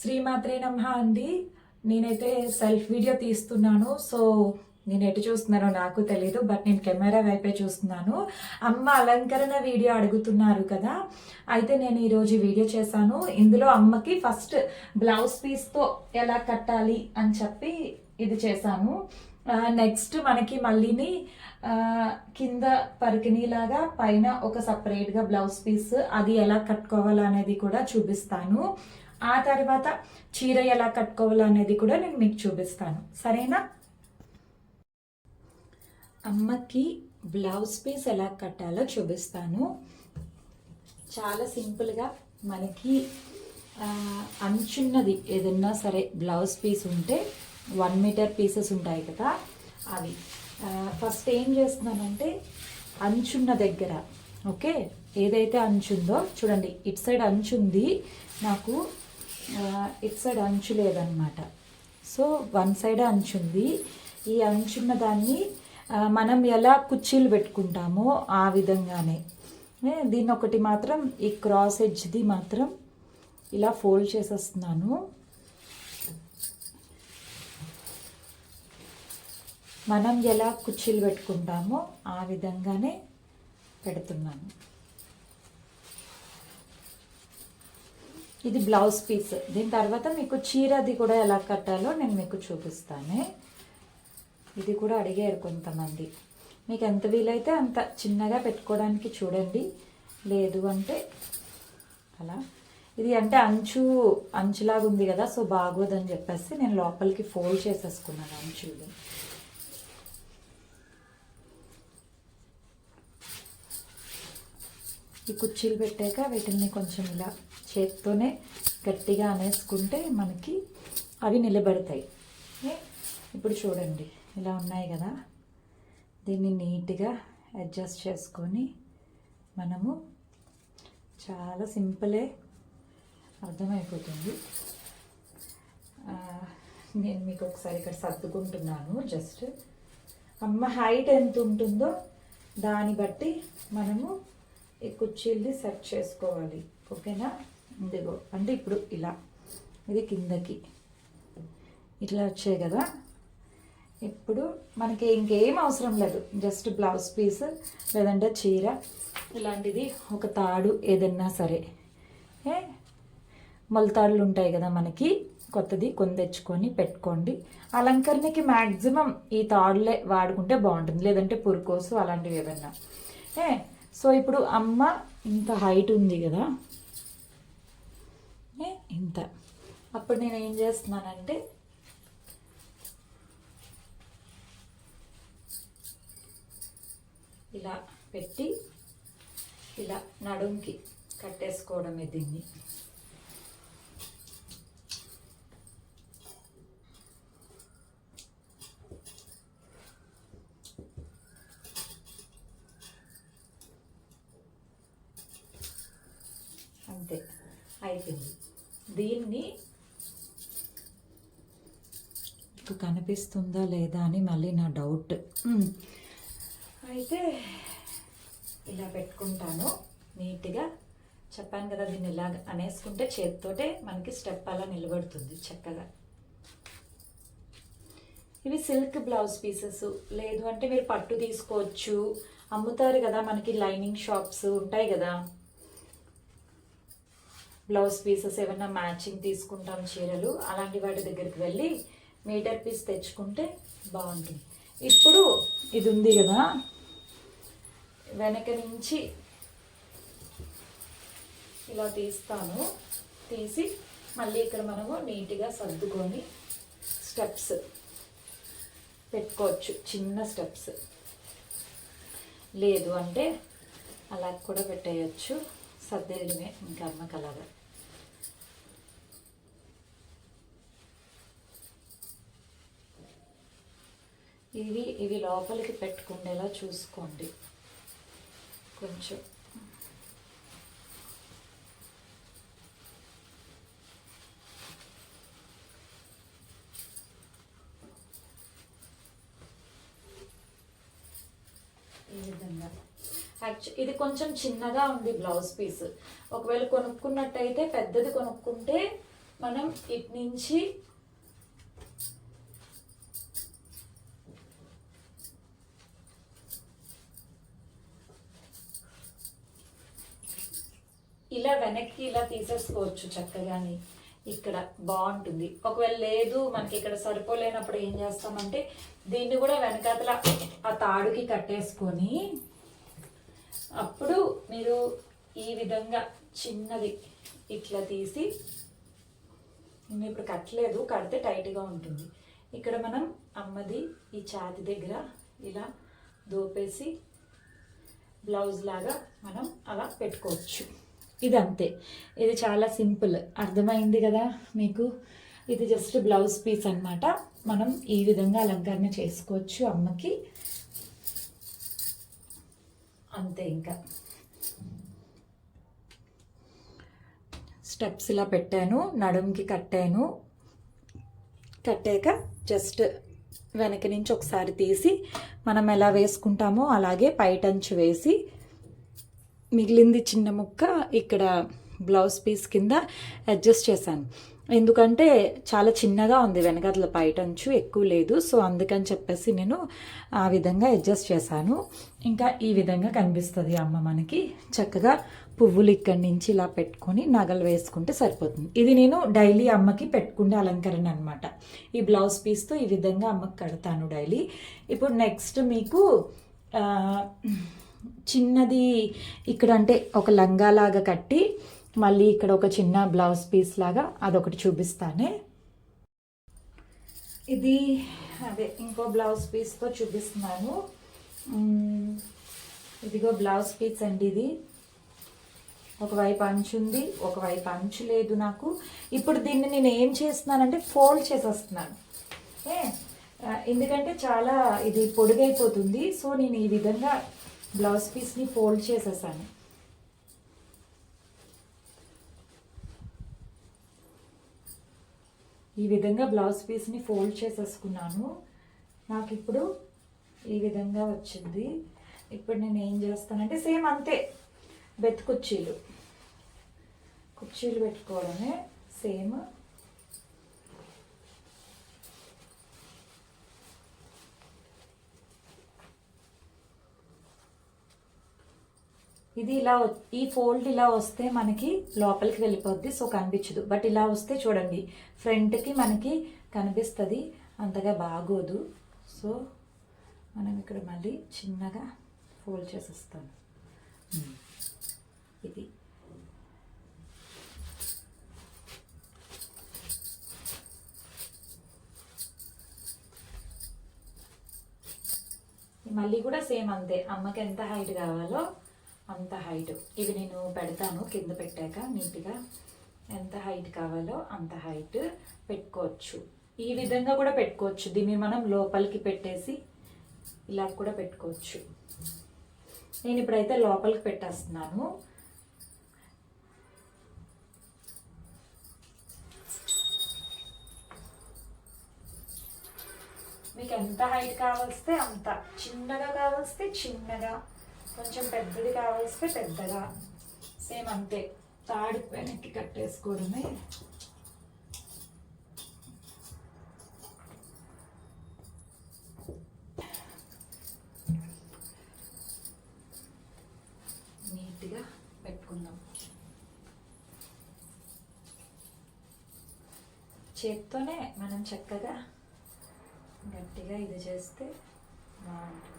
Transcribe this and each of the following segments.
శ్రీమాత్రే నమ్మ అండి. నేనైతే సెల్ఫ్ వీడియో తీస్తున్నాను. సో నేను ఎటు చూస్తున్నానో నాకు తెలీదు బట్ నేను కెమెరా వైపే చూస్తున్నాను. అమ్మ అలంకరణ వీడియో అడుగుతున్నారు కదా. అయితే నేను ఈరోజు వీడియో చేశాను. ఇందులో అమ్మకి ఫస్ట్ బ్లౌజ్ పీస్తో ఎలా కట్టాలి అని చెప్పి ఇది చేశాను. నెక్స్ట్ మనకి మళ్ళీని కింద పరికినీలాగా పైన ఒక సపరేట్గా బ్లౌజ్ పీస్ అది ఎలా కట్టుకోవాలి అనేది కూడా చూపిస్తాను. ఆ తర్వాత చీర ఎలా కట్టుకోవాలో అనేది కూడా నేను మీకు చూపిస్తాను. సరేనా? అమ్మకి బ్లౌజ్ పీస్ ఎలా కట్టాలో చూపిస్తాను. చాలా సింపుల్గా మనకి అంచున్నది ఏదన్నా సరే బ్లౌజ్ పీస్ ఉంటే వన్ మీటర్ పీసెస్ ఉంటాయి కదా అవి. ఫస్ట్ ఏం చేస్తున్నానంటే అంచున్న దగ్గర ఓకే? ఏదైతే అంచుందో చూడండి ఇటు సైడ్ అంచు ఉంది నాకు ఇట్ సైడ్ అంచు లేదనమాట సో వన్ సైడ్ అంచు ఉంది. ఈ అంచున్న దాన్ని మనం ఎలా కుర్చీలు పెట్టుకుంటామో ఆ విధంగానే. దీన్ని ఒకటి మాత్రం ఈ క్రాస్ ఎడ్జ్ది మాత్రం ఇలా ఫోల్డ్ చేసేస్తున్నాను. మనం ఎలా కుర్చీలు పెట్టుకుంటామో ఆ విధంగానే పెడుతున్నాను. ఇది బ్లౌజ్ పీస్. దీని తర్వాత మీకు చీరది కూడా ఎలా కట్టాలో నేను మీకు చూపిస్తాను. ఇది కూడా అడిగారు కొంతమంది. మీకు ఎంత వీలైతే అంత చిన్నగా పెట్టుకోవడానికి చూడండి. లేదు అంటే అలా. ఇది అంటే అంచు అంచులాగా ఉంది కదా సో బాగోదని చెప్పేసి నేను లోపలికి ఫోల్డ్ చేసేసుకున్నాను అంచులు ఈ కుర్చీలు పెట్టాక వీటిని కొంచెం ఇలా చేత్తోనే గట్టిగా అనేసుకుంటే మనకి అవి నిలబడతాయి. ఏ? ఇప్పుడు చూడండి ఇలా ఉన్నాయి కదా. దీన్ని నీట్గా అడ్జస్ట్ చేసుకొని మనము చాలా సింపులే అర్థమైపోతుంది. నేను మీకు ఒకసారి ఇక్కడ సర్దుకుంటున్నాను జస్ట్. అమ్మ హైట్ ఎంత ఉంటుందో దాన్ని బట్టి మనము ఈ కుర్చీల్ని సెట్ చేసుకోవాలి. ఓకేనా? ఇదిగో అంటే ఇప్పుడు ఇలా ఇది కిందకి. ఇట్లా వచ్చాయి కదా. ఇప్పుడు మనకి ఇంకేం అవసరం లేదు. జస్ట్ బ్లౌజ్ పీస్ లేదంటే చీర. ఇలాంటిది ఒక తాడు ఏదన్నా సరే. ఏ? మొలతాడులు ఉంటాయి కదా మనకి. కొత్తది కొని తెచ్చుకొని పెట్టుకోండి. అలంకరణకి మ్యాక్సిమం ఈ తాడులే వాడుకుంటే బాగుంటుంది. లేదంటే పురుకోసు అలాంటివి ఏదన్నా ఏ? సో ఇప్పుడు అమ్మ ఇంత హైట్ ఉంది కదా. ఇంత. అప్పుడు నేను ఏం చేస్తున్నానంటే ఇలా పెట్టి ఇలా నడుంకి కట్టేసుకోవడమే దీన్ని. అంతే. అయిపోయింది. దీన్ని కనిపిస్తుందా లేదా అని మళ్ళీ నా డౌట్. అయితే ఇలా పెట్టుకుంటాను. నీట్గా చెప్పాను కదా దీన్ని ఇలా అనేసుకుంటే చేతితోటే మనకి స్టెప్ అలా నిలబడుతుంది చక్కగా. ఇవి సిల్క్ బ్లౌజ్ పీసెస్. లేదు అంటే మీరు పట్టు తీసుకోవచ్చు. అమ్ముతారు కదా మనకి లైనింగ్ షాప్స్ ఉంటాయి కదా. బ్లౌజ్ పీసెస్ ఏమైనా మ్యాచింగ్ తీసుకుంటాం చీరలు అలాంటి వాటి దగ్గరికి వెళ్ళి మీటర్ పీస్ తెచ్చుకుంటే బాగుంటుంది. ఇప్పుడు ఇది ఉంది కదా వెనక నుంచి ఇలా తీస్తాను. తీసి మళ్ళీ ఇక్కడ మనము నీట్గా సర్దుకొని స్టెప్స్ పెట్టుకోవచ్చు చిన్న స్టెప్స్. లేదు అంటే అలా కూడా పెట్టేయచ్చు. సర్దేయడమే ఇంకా అమ్మకలాగా. ఇవి ఇవి లోపలికి పెట్టుకుండేలా చూసుకోండి. కొంచెం. ఈ విధంగా. ఇది కొంచెం చిన్నగా ఉంది బ్లౌజ్ పీస్. ఒకవేళ కొనుక్కున్నట్టయితే పెద్దది కొనుక్కుంటే మనం ఇటు నుంచి ఇలా వెనక్కి ఇలా తీసేసుకోవచ్చు చక్కగాని ఇక్కడ బాగుంటుంది. ఒకవేళ లేదు మనకి ఇక్కడ సరిపోలేనప్పుడు ఏం చేస్తామంటే దీన్ని కూడా వెనకాతల ఆ తాడుకి కట్టేసుకొని అప్పుడు మీరు ఈ విధంగా చిన్నది ఇట్లా తీసి నేను ఇప్పుడు కట్టలేదు కడితే టైట్గా ఉంటుంది. ఇక్కడ మనం అమ్మది ఈ ఛాతి దగ్గర ఇలా దోపేసి బ్లౌజ్ లాగా మనం అలా పెట్టుకోవచ్చు. ఇది అంతే ఇది చాలా సింపుల్. అర్థమైంది కదా మీకు? ఇది జస్ట్ బ్లౌజ్ పీస్ అన్నమాట. మనం ఈ విధంగా అలంకరణ చేసుకోవచ్చు అమ్మకి. అంతే ఇంకా. స్టెప్స్ ఇలా పెట్టాను నడుంకి కట్టాను. కట్టాక జస్ట్ వెనక నుంచి ఒకసారి తీసి మనం ఎలా వేసుకుంటామో అలాగే పైటంచు వేసి మిగిలింది చిన్న ముక్క ఇక్కడ బ్లౌజ్ పీస్ కింద అడ్జస్ట్ చేశాను. ఎందుకంటే చాలా చిన్నగా ఉంది వెనకాతల పైటంచు ఎక్కువ లేదు. సో అందుకని చెప్పేసి నేను ఆ విధంగా అడ్జస్ట్ చేశాను. ఇంకా ఈ విధంగా కనిపిస్తుంది అమ్మ మనకి. చక్కగా పువ్వులు ఇక్కడి నుంచి ఇలా పెట్టుకొని నగలు వేసుకుంటే సరిపోతుంది. ఇది నేను డైలీ అమ్మకి పెట్టుకునే అలంకరణ అనమాట ఈ బ్లౌజ్ పీస్తో ఈ విధంగా అమ్మకి కడతాను డైలీ. ఇప్పుడు నెక్స్ట్ మీకు చిన్నది ఇక్కడ అంటే ఒక లంగా లాగా కట్టి మళ్ళీ ఇక్కడ ఒక చిన్న బ్లౌజ్ పీస్ లాగా అదొకటి చూపిస్తానే. ఇది అదే ఇంకో బ్లౌజ్ పీస్తో చూపిస్తున్నాను. ఇదిగో బ్లౌజ్ పీస్ అండి ఇది. ఒకవైపు అంచు ఉంది ఒకవైపు అంచు లేదు నాకు. ఇప్పుడు దీన్ని నేను ఏం చేస్తున్నానంటే ఫోల్డ్ చేసేస్తున్నాను. ఏ? ఎందుకంటే చాలా ఇది పొడుగైపోతుంది. సో నేను ఈ విధంగా బ్లౌజ్ పీస్ని ఫోల్డ్ చేసేసాను. ఈ విధంగా బ్లౌజ్ పీస్ని ఫోల్డ్ చేసేసుకున్నాను. నాకు ఇప్పుడు ఈ విధంగా వచ్చింది. ఇప్పుడు నేను ఏం చేస్తానంటే సేమ్ అంతే బెత్ కుర్చీలు. కుర్చీలు పెట్టుకోవడమే సేమ్. ఇది ఇలా వ- ఈ ఫోల్డ్ ఇలా వస్తే మనకి లోపలికి వెళ్ళిపోద్ది. సో కనిపించదు. బట్ ఇలా వస్తే చూడండి ఫ్రంట్కి మనకి కనిపిస్తుంది. అంతగా బాగోదు. సో మనం ఇక్కడ మళ్ళీ చిన్నగా ఫోల్డ్ చేసేస్తాను. ఇది. మళ్ళీ కూడా సేమ్ అంతే. అమ్మకి ఎంత హైట్ కావాలో అంత హైట్. ఇవి నేను పెడతాను కింద పెట్టాక నీట్గా. ఎంత హైట్ కావాలో అంత హైట్ పెట్టుకోవచ్చు. ఈ విధంగా కూడా పెట్టుకోవచ్చు. దీన్ని మనం లోపలికి పెట్టేసి ఇలా కూడా పెట్టుకోవచ్చు. నేను ఇప్పుడైతే లోపలికి పెట్టేస్తున్నాను. మీకు ఎంత హైట్ కావాల్స్తే అంత. చిన్నగా కావాల్స్తే చిన్నగా. కొంచెం పెద్దది కావలిస్తే పెద్దగా. సేమ్ అంతే. తాడు వెనక్కి కట్టేసుకోవడమే. నీట్గా పెట్టుకుందాం. చేత్తోనే మనం చక్కగా గట్టిగా ఇది చేస్తే బాగుంటుంది.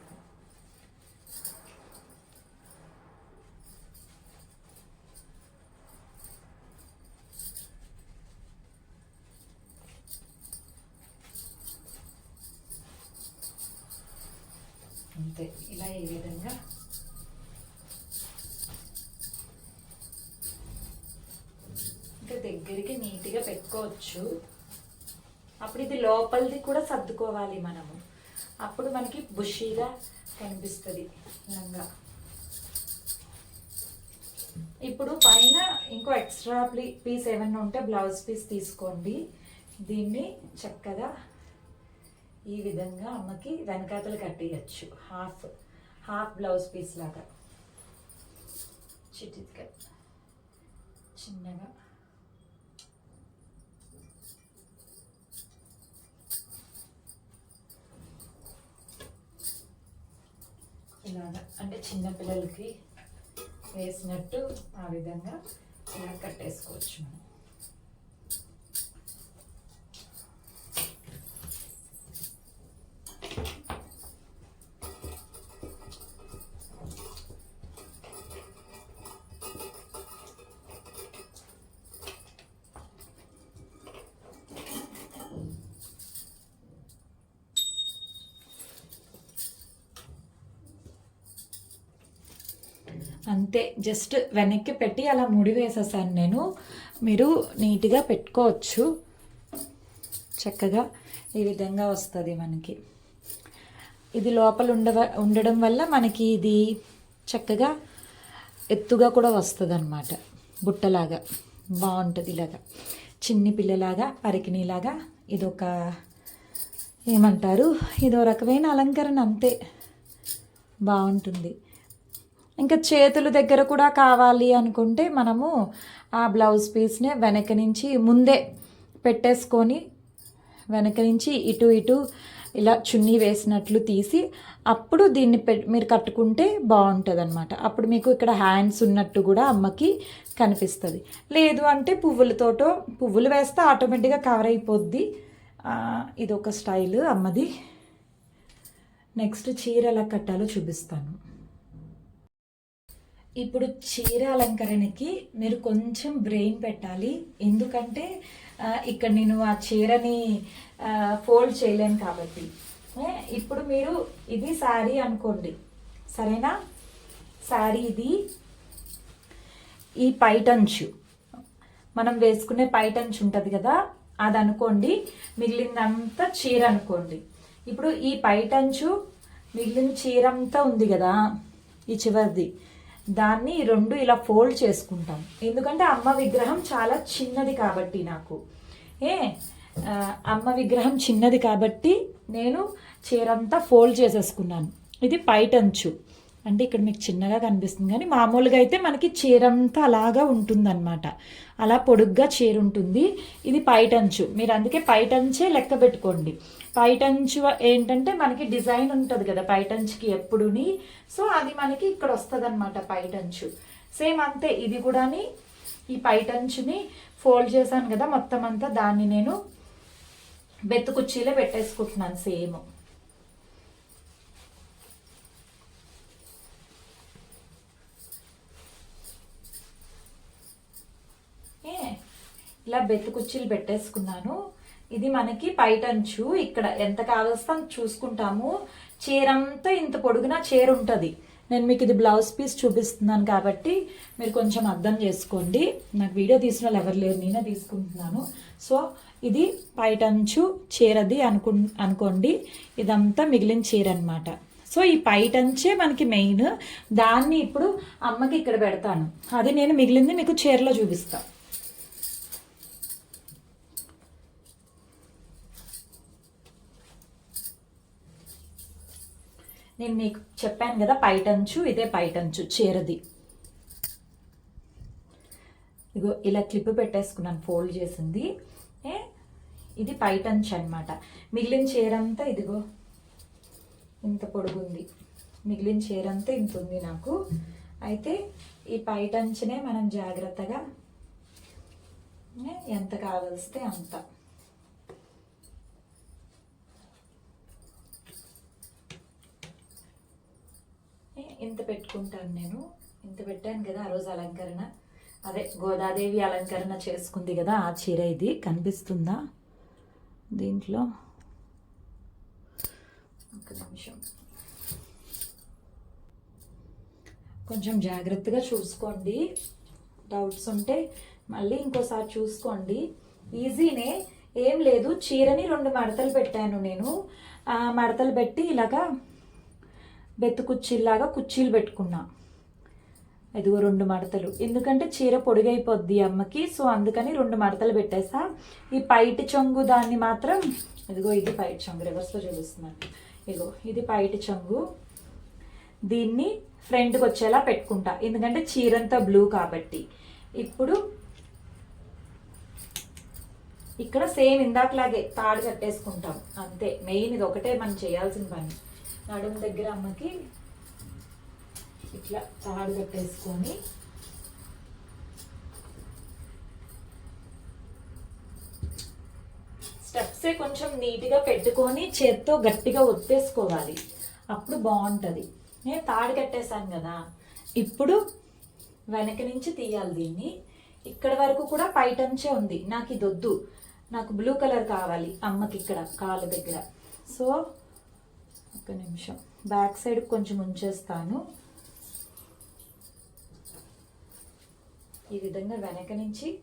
అంతే. ఇలా ఈ విధంగా? ఇంకా దగ్గరికి నీట్గా పెట్టుకోవచ్చు. అప్పుడు ఇది లోపలిది కూడా సర్దుకోవాలి మనము. అప్పుడు మనకి బుషీగా కనిపిస్తుంది లంగా. ఇప్పుడు పైన ఇంకో ఎక్స్ట్రా పీస్ ఏమన్నా ఉంటే బ్లౌజ్ పీస్ తీసుకోండి. దీన్ని చక్కగా ఈ విధంగా అమ్మకి వెనకాతలు కట్టేయచ్చు. హాఫ్ హాఫ్ బ్లౌజ్ పీస్ లాగా. చిటిగా చిన్నగా. ఇలాగా. అంటే చిన్నపిల్లలకి వేసినట్టు ఆ విధంగా ఇలా కట్టేసుకోవచ్చు మనం. జస్ట్ వెనక్కి పెట్టి అలా ముడి వేసేసాను నేను. మీరు నీట్గా పెట్టుకోవచ్చు. చక్కగా ఈ విధంగా వస్తుంది మనకి. ఇది లోపల ఉండవ ఉండడం వల్ల మనకి ఇది చక్కగా ఎత్తుగా కూడా వస్తుంది అనమాట బుట్టలాగా. బాగుంటుంది ఇలాగా. చిన్ని పిల్లలాగా పరికిణిలాగా ఇదొక ఏమంటారు? ఇదో రకమైన అలంకరణ అంతే. బాగుంటుంది. ఇంకా చేతుల దగ్గర కూడా కావాలి అనుకుంటే మనము ఆ బ్లౌజ్ పీస్ని వెనక నుంచి ముందే పెట్టేసుకొని వెనక నుంచి ఇటు ఇటు ఇలా చున్నీ వేసినట్లు తీసి అప్పుడు దీన్ని పె మీరు కట్టుకుంటే బాగుంటుంది అనమాట అప్పుడు మీకు ఇక్కడ హ్యాండ్స్ ఉన్నట్టు కూడా అమ్మకి కనిపిస్తుంది. లేదు అంటే పువ్వులతోటో పువ్వులు వేస్తే ఆటోమేటిక్గా కవర్ అయిపోద్ది. ఇది ఒక స్టైల్ అమ్మది. నెక్స్ట్ చీర ఎలా కట్టాలో చూపిస్తాను. ఇప్పుడు చీర అలంకరణకి మీరు కొంచెం బ్రెయిన్ పెట్టాలి. ఎందుకంటే ఇక్కడ నేను ఆ చీరని ఫోల్డ్ చేయలేను కాబట్టి. ఇప్పుడు మీరు ఇది శారీ అనుకోండి. సరేనా? శారీ ఇది ఈ పైటంచు. మనం వేసుకునే పైటంచు ఉంటుంది కదా అది అనుకోండి. మిగిలిందంతా చీర అనుకోండి. ఇప్పుడు ఈ పైటంచు మిగిలిన చీర అంతా ఉంది కదా ఈ చివరిది. దాన్ని రెండు ఇలా ఫోల్డ్ చేసుకుంటాం. ఎందుకంటే అమ్మ విగ్రహం చాలా చిన్నది కాబట్టి నాకు. ఏ? అమ్మ విగ్రహం చిన్నది కాబట్టి నేను చీరంతా ఫోల్డ్ చేసేసుకున్నాను. ఇది పైటంచు అంటే ఇక్కడ మీకు చిన్నగా కనిపిస్తుంది కానీ మామూలుగా అయితే మనకి చీరంతా అలాగా ఉంటుందన్నమాట. అలా పొడుగ్గా చీర ఉంటుంది. ఇది పైటంచు మీరు అందుకే పైటంచే లెక్క పెట్టుకోండి. పైటంచు ఏంటంటే మనకి డిజైన్ ఉంటుంది కదా పైటంచుకి ఎప్పుడుని. సో అది మనకి ఇక్కడ వస్తుంది అనమాట పైటంచు. సేమ్ అంతే ఇది కూడాని ఈ పైటంచుని ఫోల్డ్ చేశాను కదా మొత్తం అంతా దాన్ని నేను బెత్తు కుర్చీలో పెట్టేసుకుంటున్నాను సేమ్. ఏ, ఇలా బెత్తు కుర్చీలు పెట్టేసుకున్నాను. ఇది మనకి పైటంచు. ఇక్కడ ఎంత కావలస్తే అంత చూసుకుంటాము. చీర అంతా ఇంత పొడుగున చీర ఉంటుంది నేను మీకు ఇది బ్లౌజ్ పీస్ చూపిస్తున్నాను కాబట్టి మీరు కొంచెం అర్థం చేసుకోండి. నాకు వీడియో తీసిన వాళ్ళు ఎవరు లేరు నేనే తీసుకుంటున్నాను. సో ఇది పైటంచు చీరది అనుకు అనుకోండి. ఇదంతా మిగిలిన చీర అనమాట సో ఈ పైటంచే మనకి మెయిన్. దాన్ని ఇప్పుడు అమ్మకి ఇక్కడ పెడతాను. అది నేను మిగిలింది మీకు చీరలో చూపిస్తాను నేను మీకు చెప్పాను కదా పైటంచు ఇదే పైటంచు చీరది. ఇగో ఇలా క్లిప్ పెట్టేసుకున్నాను ఫోల్డ్ చేసింది. ఏ? ఇది పైటంచు అనమాట మిగిలిన చీరంతా ఇదిగో ఇంత పొడుగుంది. మిగిలిన చీర అంతా ఇంత ఉంది నాకు. అయితే ఈ పైటంచునే మనం జాగ్రత్తగా ఎంత కావలిస్తే అంత ఏ, ఇంత పెట్టుకుంటాను నేను. ఇంత పెట్టాను కదా ఆ రోజు అలంకరణ. అదే గోదాదేవి అలంకరణ చేసుకుంది కదా ఆ చీర ఇది. కనిపిస్తుందా? దీంట్లో? ఒక నిమిషం. కొంచెం జాగ్రత్తగా చూసుకోండి. డౌట్స్ ఉంటే మళ్ళీ ఇంకోసారి చూసుకోండి. ఈజీనే. ఏం లేదు. చీరని రెండు మడతలు పెట్టాను నేను. మడతలు పెట్టి ఇలాగా బెత్తు కుర్చీలాగా కుర్చీలు పెట్టుకున్నా. ఇదిగో రెండు మడతలు. ఎందుకంటే చీర పొడిగైపోద్ది అమ్మకి సో అందుకని రెండు మడతలు పెట్టేసా. ఈ పైటి చొంగు దాన్ని మాత్రం ఇదిగో ఇది పైటి చొంగు రివర్స్లో చూపిస్తున్నాను ఇదిగో ఇది పైటి చొంగు. దీన్ని ఫ్రంట్కి వచ్చేలా పెట్టుకుంటా. ఎందుకంటే చీరంతా బ్లూ కాబట్టి. ఇప్పుడు ఇక్కడ సేమ్ ఇందాకలాగే తాడు కట్టేసుకుంటాం. అంతే. మెయిన్ ఇది ఒకటే మనం చేయాల్సిన పని. నడుము దగ్గర అమ్మకి ఇట్లా తాడు కట్టేసుకొని స్టెప్సే కొంచెం నీట్గా పెట్టుకొని చేత్తో గట్టిగా ఒత్తేసుకోవాలి. అప్పుడు బాగుంటుంది నేను తాడు కట్టేశాను కదా. ఇప్పుడు వెనక నుంచి తీయాలి దీన్ని. ఇక్కడ వరకు కూడా పైటంచే ఉంది. నాకు ఇది వద్దు నాకు బ్లూ కలర్ కావాలి అమ్మకి ఇక్కడ కాలు దగ్గర. సో ఒక నిమిషం. బ్యాక్ సైడ్ కొంచెం ఉంచేస్తాను. ఈ విధంగా వెనక నుంచి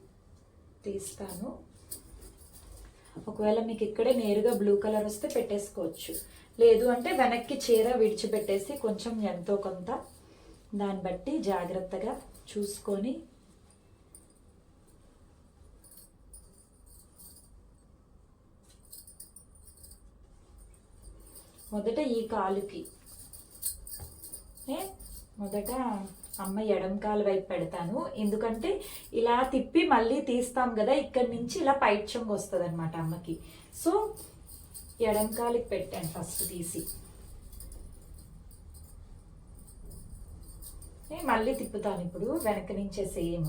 తీస్తాను. ఒకవేళ మీకు ఇక్కడే నేరుగా బ్లూ కలర్ వస్తే పెట్టేసుకోవచ్చు. లేదు అంటే వెనక్కి చీర విడిచిపెట్టేసి కొంచెం ఎంతో కొంత దాన్ని బట్టి జాగ్రత్తగా చూసుకొని మొదట ఈ కాలుకి. ఏ? మొదట అమ్మ ఎడం కాలు వైపు పెడతాను. ఎందుకంటే ఇలా తిప్పి మళ్ళీ తీస్తాం కదా ఇక్కడి నుంచి ఇలా పైట్ వస్తుంది అనమాట అమ్మకి. సో ఎడం కాలుకి పెట్టాను ఫస్ట్ తీసి. ఏ, మళ్ళీ తిప్పుతాను ఇప్పుడు వెనక నుంచే సేమ్.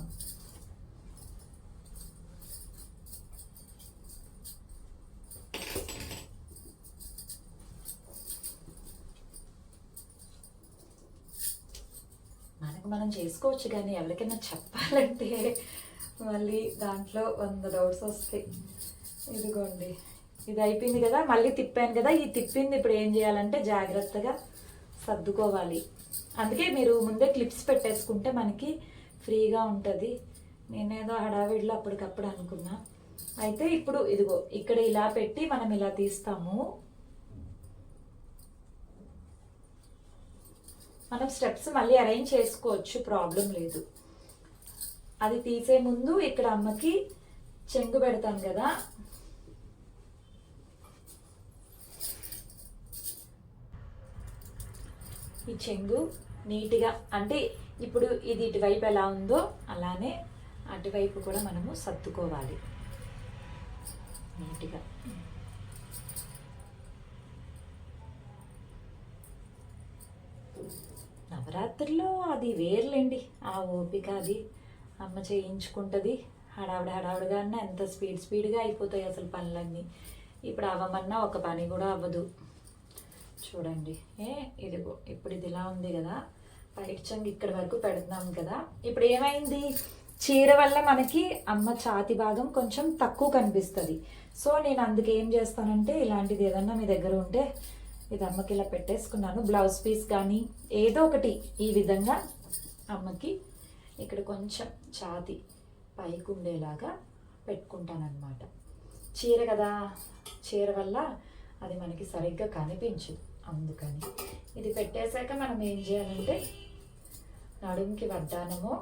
మనం చేసుకోవచ్చు కానీ ఎవరికైనా చెప్పాలంటే మళ్ళీ దాంట్లో వంద డౌట్స్ వస్తాయి. ఇదిగోండి. ఇది అయిపోయింది కదా మళ్ళీ తిప్పాను కదా. ఈ తిప్పింది ఇప్పుడు ఏం చేయాలంటే జాగ్రత్తగా సర్దుకోవాలి. అందుకే మీరు ముందే క్లిప్స్ పెట్టేసుకుంటే మనకి ఫ్రీగా ఉంటుంది. నేనేదో హడావిడిలో అప్పటికప్పుడు అనుకున్నా. అయితే ఇప్పుడు ఇదిగో ఇక్కడ ఇలా పెట్టి మనం ఇలా తీస్తాము. మనం స్టెప్స్ మళ్ళీ అరేంజ్ చేసుకోవచ్చు ప్రాబ్లం లేదు. అది తీసే ముందు ఇక్కడ అమ్మకి చెంగు పెడతాం కదా. ఈ చెంగు నీట్గా అంటే ఇప్పుడు ఇది ఇటువైపు ఎలా ఉందో అలానే అటువైపు కూడా మనము సర్దుకోవాలి. నీట్గా. అది వేర్లేండి. ఆ ఓపిక అది అమ్మ చేయించుకుంటుంది. హడావిడి హడావిడిగా అన్న ఎంత స్పీడ్ స్పీడ్గా అయిపోతాయి అసలు పనులన్నీ. ఇప్పుడు అవ్వమన్నా ఒక పని కూడా అవ్వదు. చూడండి. ఏ ఇదిగో ఇప్పుడు ఇది ఇలా ఉంది కదా. పైకి చంగి ఇక్కడ వరకు పెడుతున్నాం కదా. ఇప్పుడు ఏమైంది? చీర వల్ల మనకి అమ్మ ఛాతి భాగం కొంచెం తక్కువ కనిపిస్తుంది. సో నేను అందుకే ఏం చేస్తానంటే ఇలాంటిది ఏదన్నా మీ దగ్గర ఉంటే ఇది అమ్మకి ఇలా పెట్టేసుకున్నాను. బ్లౌజ్ పీస్ కానీ ఏదో ఒకటి ఈ విధంగా అమ్మకి ఇక్కడ కొంచెం ఛాతి పైకి ఉండేలాగా పెట్టుకుంటానన్నమాట. చీర కదా చీర వల్ల అది మనకి సరిగ్గా కనిపించదు. అందుకని ఇది పెట్టేశాక మనం ఏం చేయాలంటే నడుముకి వడ్డానమో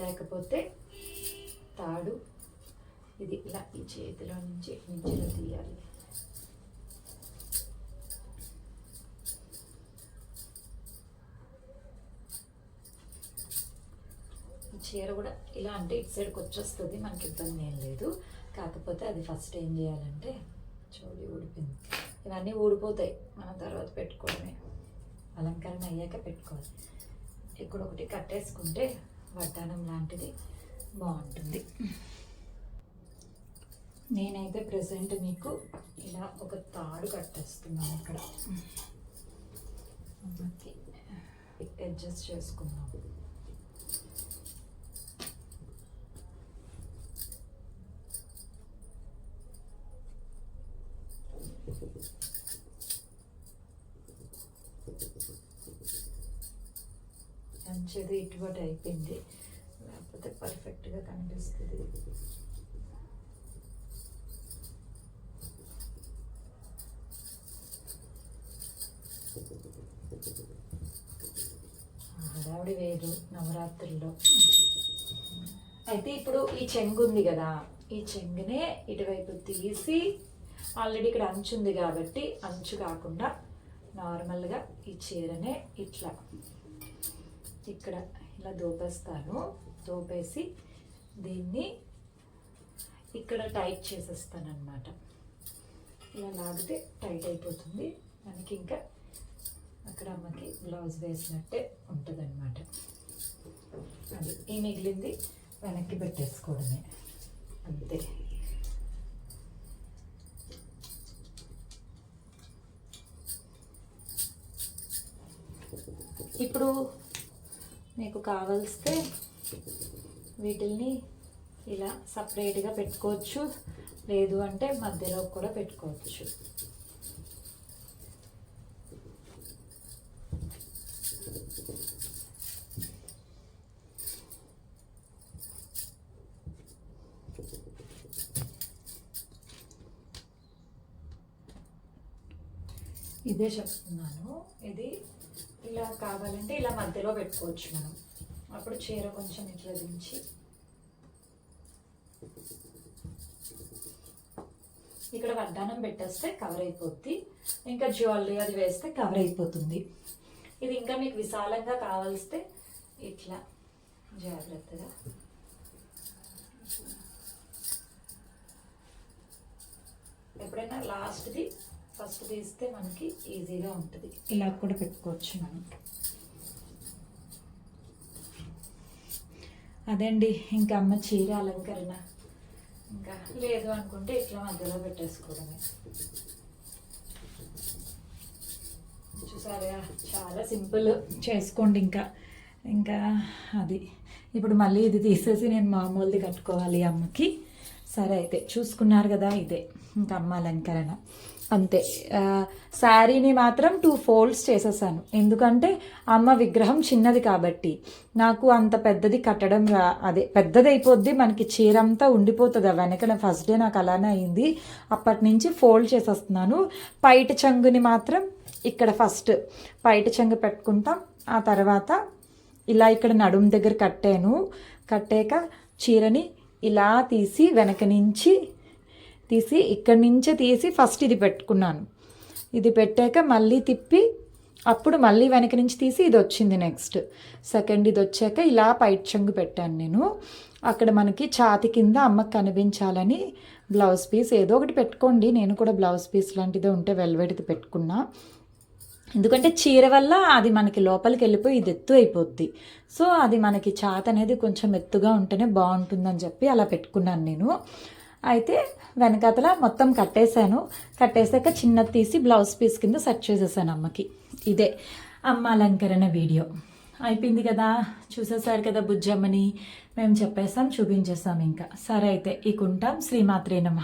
లేకపోతే తాడు ఇది ఇలా ఈ చేతిలో నుంచి నుంచి తీయాలి. చీర కూడా ఇలా అంటే ఇటు సైడ్కి వచ్చేస్తుంది మనకి ఇబ్బంది ఏం లేదు. కాకపోతే అది ఫస్ట్ ఏం చేయాలంటే చూడి ఊడిపోయింది. ఇవన్నీ ఊడిపోతాయి మనం తర్వాత పెట్టుకోవడమే. అలంకరణ అయ్యాక పెట్టుకోవాలి. ఇక్కడ ఒకటి కట్టేసుకుంటే వడ్డానం లాంటిది బాగుంటుంది. నేనైతే ప్రజెంట్ మీకు ఇలా ఒక తాడు కట్టేస్తున్నాను ఇక్కడ. అడ్జస్ట్ చేసుకున్నాము మంచిది ఇటువంటి అయిపోయింది. లేకపోతే పర్ఫెక్ట్గా కనిపిస్తుంది. హడావిడి వేరు నవరాత్రుల్లో. అయితే ఇప్పుడు ఈ చెంగు ఉంది కదా ఈ చెంగునే ఇటువైపు తీసి ఆల్రెడీ ఇక్కడ అంచు ఉంది కాబట్టి అంచు కాకుండా నార్మల్గా ఈ చీరనే ఇట్లా ఇక్కడ ఇలా దోపేస్తాను. దోపేసి దీన్ని ఇక్కడ టైట్ చేసేస్తాను అనమాట ఇలా లాగితే టైట్ అయిపోతుంది. మనకి ఇంకా అక్కడ అమ్మకి బ్లౌజ్ వేసినట్టే ఉంటుంది అనమాట అది ఈ మిగిలింది వెనక్కి పెట్టేసుకోవడమే. అంతే. మీకు కావలిస్తే వీటిల్ని ఇలా సపరేట్గా పెట్టుకోవచ్చు. లేదు అంటే మధ్యలో కూడా పెట్టుకోవచ్చు. ఇదే చెప్తున్నాను. ఇది ఇలా కావాలంటే ఇలా మధ్యలో పెట్టుకోవచ్చు మనం. అప్పుడు చీర కొంచెం ఇట్లా దించి. ఇక్కడ వడ్డానం పెట్టేస్తే కవర్ అయిపోద్ది. ఇంకా జ్యువెలరీ అది వేస్తే కవర్ అయిపోతుంది. ఇది ఇంకా మీకు విశాలంగా కావలిస్తే ఇట్లా జాగ్రత్తగా. ఎప్పుడైనా లాస్ట్ది ఫస్ట్ తీస్తే మనకి ఈజీగా ఉంటుంది. ఇలా కూడా పెట్టుకోవచ్చు మనం. అదండి ఇంకా అమ్మ చీర అలంకరణ. ఇంకా లేదు అనుకుంటే ఇట్లా మధ్యలో పెట్టేసుకోవడమే. చూసారా చాలా సింపుల్ చేసుకోండి ఇంకా. ఇంకా అది. ఇప్పుడు మళ్ళీ ఇది తీసేసి నేను మామూలుది కట్టుకోవాలి అమ్మకి. సరే అయితే చూసుకున్నారు కదా ఇదే. ఇంకా అమ్మ అలంకరణ. అంతే. శారీని మాత్రం టూ ఫోల్డ్స్ చేసేసాను. ఎందుకంటే అమ్మ విగ్రహం చిన్నది కాబట్టి. నాకు అంత పెద్దది కట్టడం రా అదే పెద్దది అయిపోద్ది మనకి చీర అంతా ఉండిపోతుంది. ఆ వెనకన ఫస్ట్ డే నాకు అలానే అయింది. అప్పటి నుంచి ఫోల్డ్ చేసేస్తున్నాను. పైట చెంగుని మాత్రం ఇక్కడ ఫస్ట్ పైట చెంగు పెట్టుకుంటాం. ఆ తర్వాత ఇలా ఇక్కడ నడుము దగ్గర కట్టాను. కట్టాక చీరని ఇలా తీసి వెనక నుంచి తీసి ఇక్కడి నుంచే తీసి ఫస్ట్ ఇది పెట్టుకున్నాను. ఇది పెట్టాక మళ్ళీ తిప్పి అప్పుడు మళ్ళీ వెనక నుంచి తీసి ఇది వచ్చింది నెక్స్ట్ సెకండ్ ఇది వచ్చాక ఇలా పైట్ చెంగు పెట్టాను నేను. అక్కడ మనకి ఛాతి కింద అమ్మకి కనిపించాలని బ్లౌజ్ పీస్ ఏదో ఒకటి పెట్టుకోండి. నేను కూడా బ్లౌజ్ పీస్ లాంటిది ఉంటే వెల్వెట్ది పెట్టుకున్నా. ఎందుకంటే చీర వల్ల అది మనకి లోపలికి వెళ్ళిపోయి ఇది ఎత్తు అయిపోద్ది. సో అది మనకి చాత అనేది కొంచెం ఎత్తుగా ఉంటేనే బాగుంటుందని చెప్పి అలా పెట్టుకున్నాను నేను. అయితే వెనకాతల మొత్తం కట్టేశాను. కట్టేశాక చిన్నది తీసి బ్లౌజ్ పీస్ కింద సెట్ చేసేసాను అమ్మకి. ఇదే అమ్మ అలంకరణ వీడియో. అయిపోయింది కదా? చూసేసారు కదా బుజ్జమ్మని? మేము చెప్పేసాం చూపించేసాం ఇంకా. సరే అయితే ఈ కుంటాం శ్రీమాత్రే నమ.